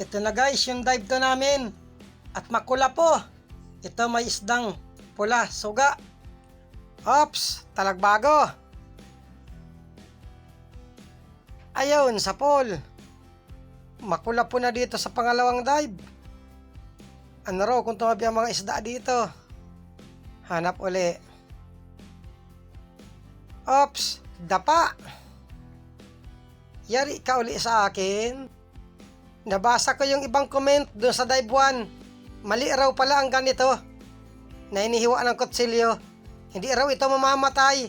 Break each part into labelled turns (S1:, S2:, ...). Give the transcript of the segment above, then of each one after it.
S1: Ito na guys, yung dive to namin. At makula po. Ito may isdang pula, suga. Ops, talagbago. Ayun, sa pool. Makula po na dito sa pangalawang dive. Ano raw kung tumabi ang mga isda dito? Hanap uli. Ops, dapa. Yari ka uli sa akin. Nabasa ko yung ibang comment doon sa dive 1. Mali raw pala ang ganito. Na inihiwa ng kutsilyo. Hindi raw ito mamamatay.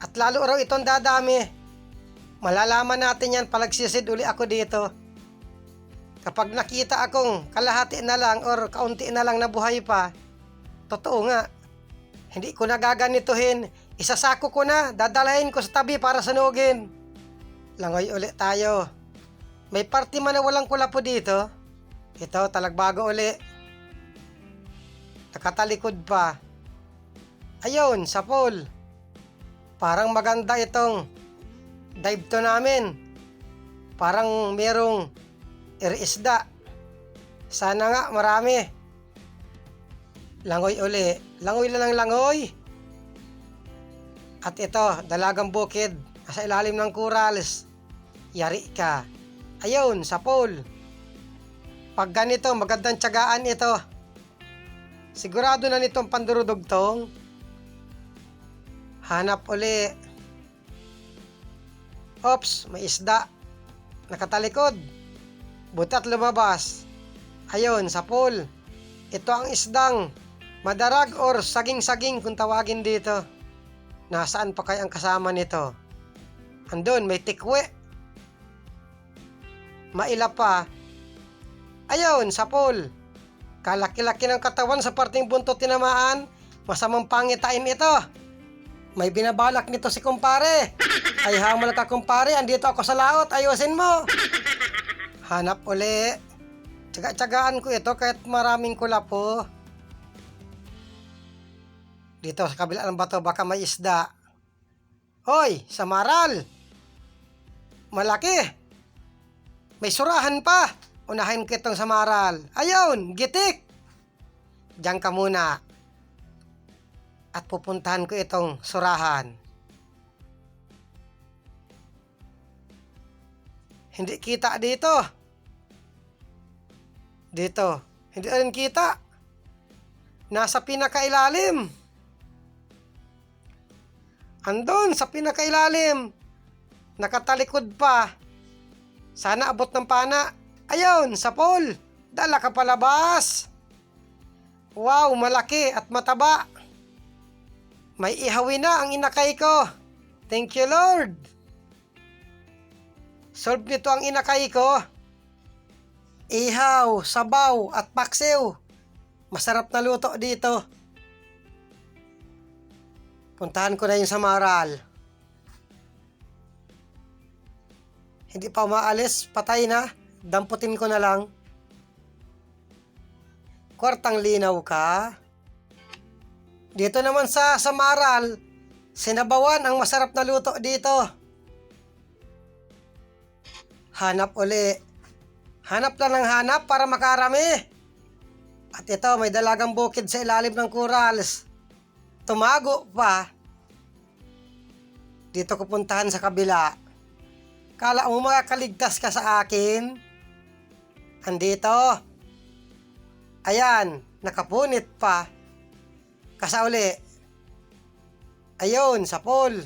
S1: At lalo raw itong dadami. Malalaman natin yan palagsisid uli ako dito. Kapag nakita akong kalahati na lang or kaunti na lang na buhay pa, totoo nga. Hindi ko na gaganituhin. Isasako ko na, dadalahin ko sa tabi para sunugin. Langoy ulit tayo. May party man na walang kulapo dito. Ito, talagbago uli. Nakatalikod pa. Ayun, sa pool. Parang maganda itong dive to namin. Parang merong iriisda. Sana nga marami. Langoy uli. Langoy lang ng langoy. At ito, dalagang bukid. Sa ilalim ng corals. Yari ka. Ayun, sa pool. Pag ganito, magandang tiyagaan ito. Sigurado na nitong pandurudugtong. Hanap uli. Ops, may isda. Nakatalikod. Butat lumabas. Ayun, sa pool. Ito ang isdang madarag or saging-saging kung tawagin dito. Nasaan pa kaya ang kasama nito? Andun, may tikwe. Maila pa. Ayun, sa pool. Kalaki-laki ng katawan sa parting buntot tinamaan. Masamang pangitain ito. May binabalak nito si kumpare. Ay hamal ka kumpare, andito ako sa laot, ayusin mo. Hanap uli. Tsaga-tsagaan ko ito kahit maraming kulapo. Dito sa kabila ng bato baka may isda. Hoy, samaral! Malaki! May surahan pa! Unahin ko itong samaral. Ayun, gitik! Diyan ka muna. At pupuntahan ko itong surahan. Hindi kita dito. Dito. Hindi rin kita. Nasa pinakailalim. Andun sa pinakailalim. Nakatalikod pa. Sana abot ng pana. Ayun, sa pool. Dala ka palabas. Wow, malaki at mataba. May ihawi na ang inakay ko. Thank you, Lord. Solve nito ang inakay ko. Ihaw, sabaw, at paksiw. Masarap na luto dito. Puntahan ko na yung samaral. Hindi pa maalis, patay na. Damputin ko na lang. Kwartang linaw ka. Dito naman sa Samaral, sinabawan ang masarap na luto dito. Hanap uli. Hanap lang ng hanap para makarami. At ito, may dalagang bukid sa ilalim ng corals. Tumago pa. Dito ko puntahan sa kabila. Kala mo makakaligtas ka sa akin? Andito. Ayan, nakapunit pa. Kasauli. Ayun, sa pool.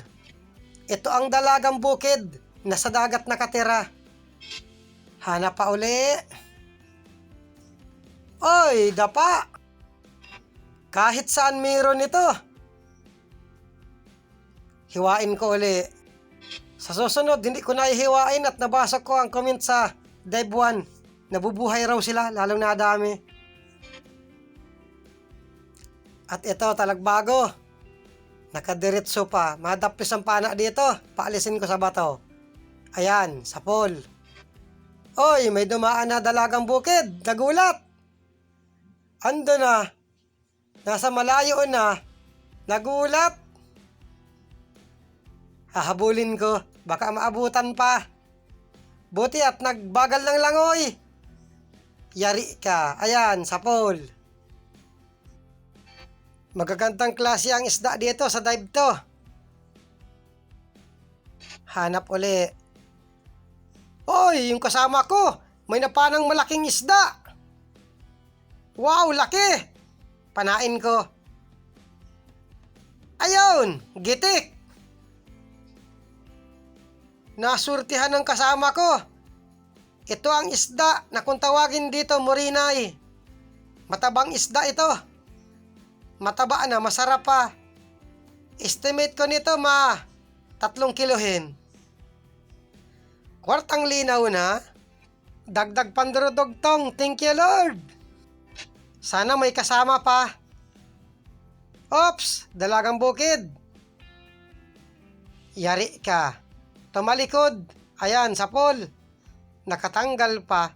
S1: Ito ang dalagang bukid na sa dagat nakatira. Hanap pa uli. Oy, dapa. Kahit saan mayroon ito. Hiwain ko uli. Sa susunod, hindi ko na ihiwain at nabasa ko ang comment sa Dive 1. Nabubuhay raw sila, lalong nadami. At ito, talagbago. Nakadiretso pa. Madapis ang pana dito. Paalisin ko sa bato. Ayan, sa pool. Oy, may dumaan na dalagang bukid. Nagulat. Ando na. Nasa malayo na. Nagulat. Hahabulin ko. Baka maabutan pa. Buti at nagbagal ng langoy. Yari ka. Ayan, sa pool. Magagandang klase ang isda dito sa dive to. Hanap uli. Oy, yung kasama ko, may napanang malaking isda. Wow, laki! Panain ko. Ayun, gitik. Nasurtihan ng kasama ko. Ito ang isda na kung tawagin dito, Morinay. Matabang isda ito. Mataba na, masarap pa. Estimate ko nito ma, tatlong kilohin. Kwartang linaw na. Dagdag pandurudugtong. Thank you, Lord. Sana may kasama pa. Ops, dalagang bukid. Yari ka. Tumalikod. Ayan, sa pool. Nakatanggal pa.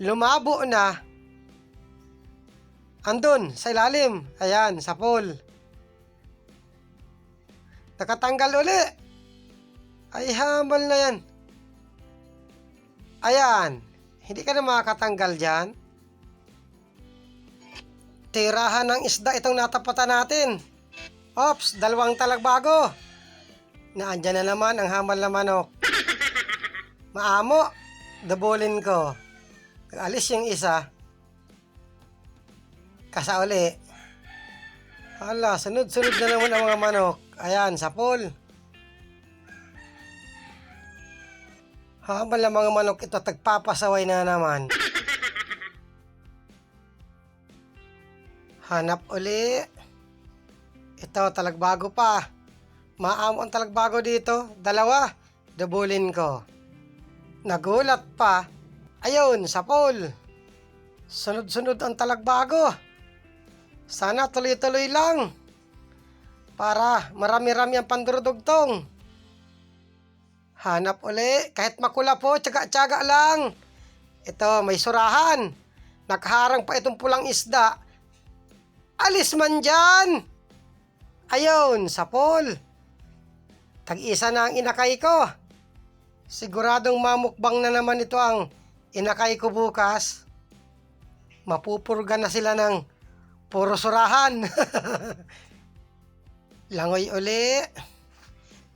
S1: Lumabo na. Andun, sa ilalim. Ayan, sa pool. Nakatanggal uli. Ay, hamal na yan. Ayan. Hindi ka na makakatanggal dyan. Tirahan ng isda itong natapatan natin. Ops, dalawang talagbago. Naandyan na naman ang hamal na manok. Maamo, dabulin ko. Alis yung isa. Kasa uli. Hala, sunod-sunod na naman ang mga manok. Ayan, sa pool. Habang ang mga manok ito, tagpapasaway na naman. Hanap uli. Ito, talagbago pa. Maamo ang talagbago dito. Dalawa. Dabulin ko. Nagulat pa. Ayun, sa pool. Sunod-sunod ang talagbago. Sana tuloy-tuloy lang. Para marami-rami ang pandurudugtong. Hanap uli. Kahit makula po, tsaga-tsaga lang. Ito, may surahan. Nakaharang pa itong pulang isda. Alis man dyan! Ayun, sa pool. Tag-isa na ang inakay ko. Siguradong mamukbang na naman ito ang inakay ko bukas. Mapupurga na sila ng puro surahan. langoy uli.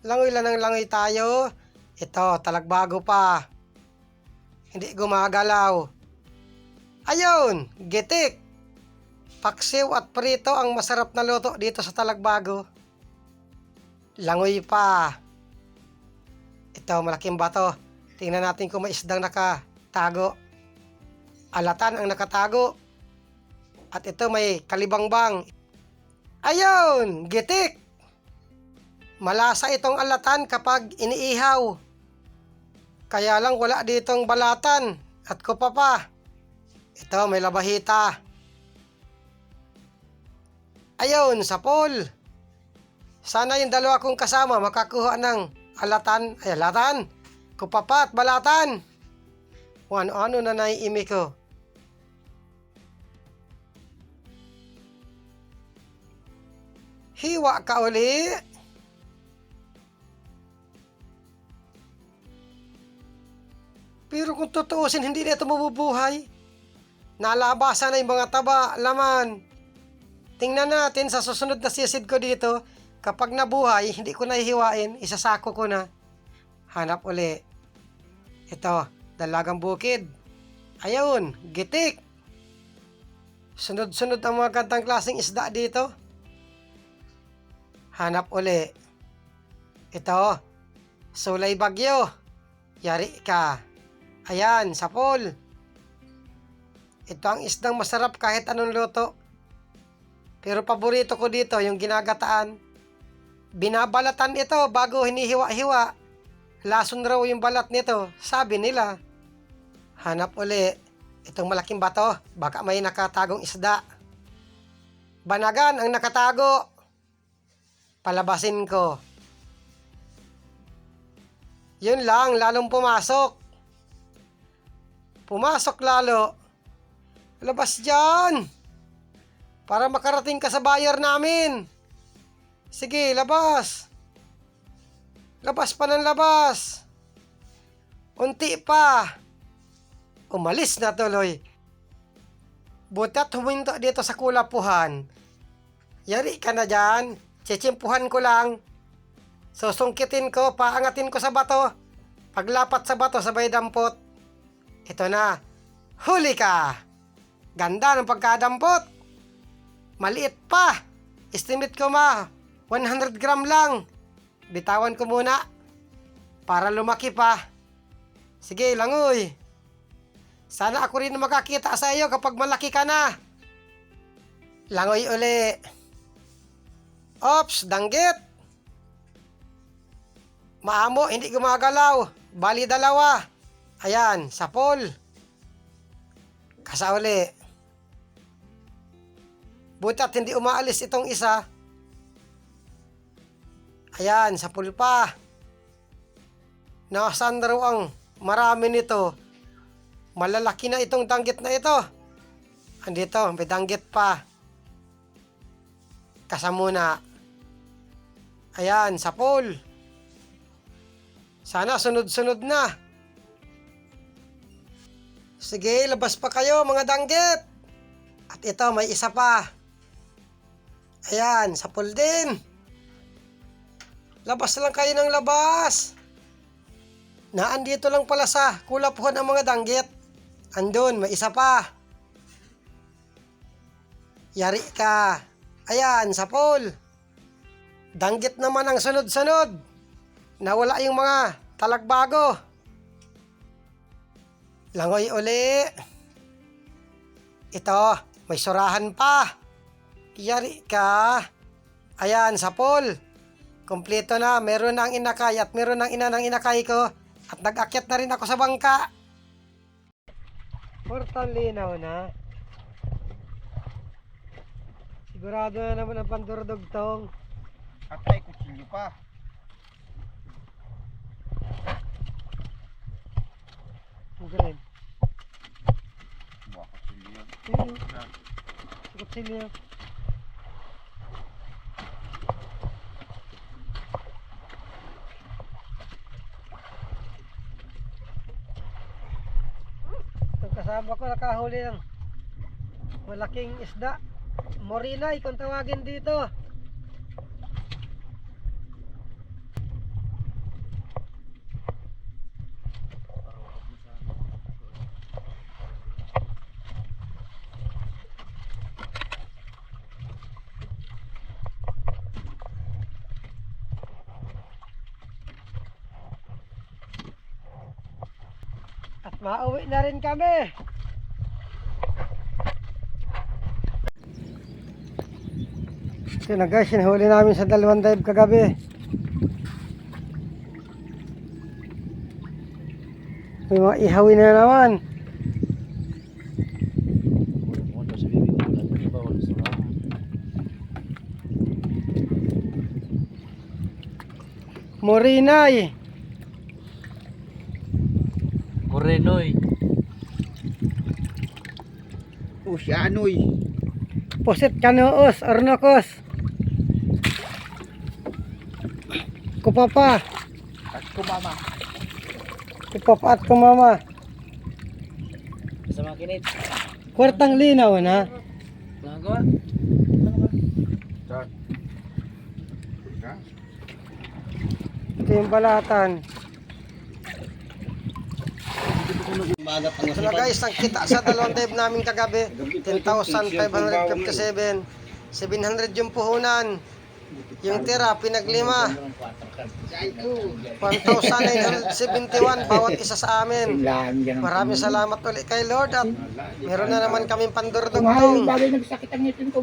S1: Langoy lang ng langoy tayo. Ito, talagbago pa. Hindi gumagalaw. Ayun, gitik. Paksiw at prito ang masarap na luto dito sa talagbago. Langoy pa. Ito, malaking bato. Tingnan natin kung may isdang nakatago. Alatan ang nakatago. At ito may kalibangbang. Ayun, gitik. Malasa itong alatan kapag iniihaw. Kaya lang wala ditong balatan at kupa pa. Ito, may labahita. Ayun, sa pool. Sana yung dalawa kong kasama makakuha ng alatan, ay alatan, kupapa at balatan. O ano-ano na naiimi ko. Hiwa ka uli. Pero kung tutuusin, hindi na ito mabubuhay. Nalabasan na yung mga taba, laman. Tingnan natin sa susunod na sisid ko dito. Kapag nabuhay, hindi ko nahihiwain, isasako ko na. Hanap uli. Ito, dalagang bukid. Ayun, gitik. Sunod-sunod ang mga gantang klaseng isda dito. Hanap uli. Ito, sulay bagyo. Yari ka. Ayan, sa pool. Ito ang isdang masarap kahit anong luto. Pero paborito ko dito yung ginagataan. Binabalatan ito bago hinihiwa-hiwa. Lason raw yung balat nito, sabi nila. Hanap uli. Itong malaking bato, baka may nakatagong isda. Banagan ang nakatago. Palabasin ko. Yun lang, lalong pumasok. Pumasok lalo. Labas dyan. Para makarating ka sa buyer namin. Sige, labas. Labas pa ng labas. Unti pa. Umalis na tuloy. Butat huminto dito sa kulapuhan. Yari ka na dyan. Chechimpuhan ko lang. Susungkitin ko, paangatin ko sa bato. Paglapat sa bato, sabay dampot. Ito na. Huli ka! Ganda ng pagkadampot. Maliit pa. Estimate ko ma, 100 gram lang. Bitawan ko muna. Para lumaki pa. Sige, langoy. Sana ako rin makakita sa iyo kapag malaki ka na. Langoy uli. Ops, danggit. Maamo, hindi gumagalaw. Bali dalawa. Ayan, sapol. Kasa uli. Butat hindi umaalis itong isa. Ayan, sapol pa. Nasaan na raw ang marami nito? Malalaki na itong danggit na ito. Andito, may danggit pa. Kasamuna. Ayan, sapol. Sana sunod-sunod na. Sige, labas pa kayo mga danggit. At ito, may isa pa. Ayan, sapol din. Labas lang kayo ng labas. Naandito lang pala sa kulapuhan ang mga danggit. Andun, may isa pa. Yari ka. Ayan, sapol. Danggit naman ang sunod-sunod. Nawala yung mga talagbago. Langoy uli. Ito, may surahan pa. Yari ka. Ayan, sapol. Kompleto na. Meron na ang inakay at meron ng ina ng inakay ko. At nag-akyat na rin ako sa bangka. Portang linaw na. Sigurado na naman ang pandurdugtong.
S2: Atay, kutsilyo pa.
S1: Ang galing.
S2: Buwa kutsilyo yun.
S1: Ayun, kutsilyo. Itong kasama ko nakahuli ng malaking isda. Morinay kung tawagin dito. At mauwi na rin kami. Ito na guys, hinahuli namin sa dalawang dive kagabi. May mga ihawin na naman. Morinay.
S3: Morenoy.
S2: Oceanoy.
S1: Pusit kanoos, ornokos. Kupapa.
S2: At kumama.
S1: Kupapa at kumama.
S3: Sa mga kinit.
S1: Kwartang linaw na.
S3: Nagawa.
S1: Ito yung balatan. So na guys, ang kita sa dalawang dive namin kagabi, 10,557. 700 yung puhunan. Yung tira, pinaglima. 1,971 bawat isa sa amin. Maraming salamat ulit kay Lord at meron na naman kaming pandurdugtong.
S4: bagay nagsakit ang ngipin ko.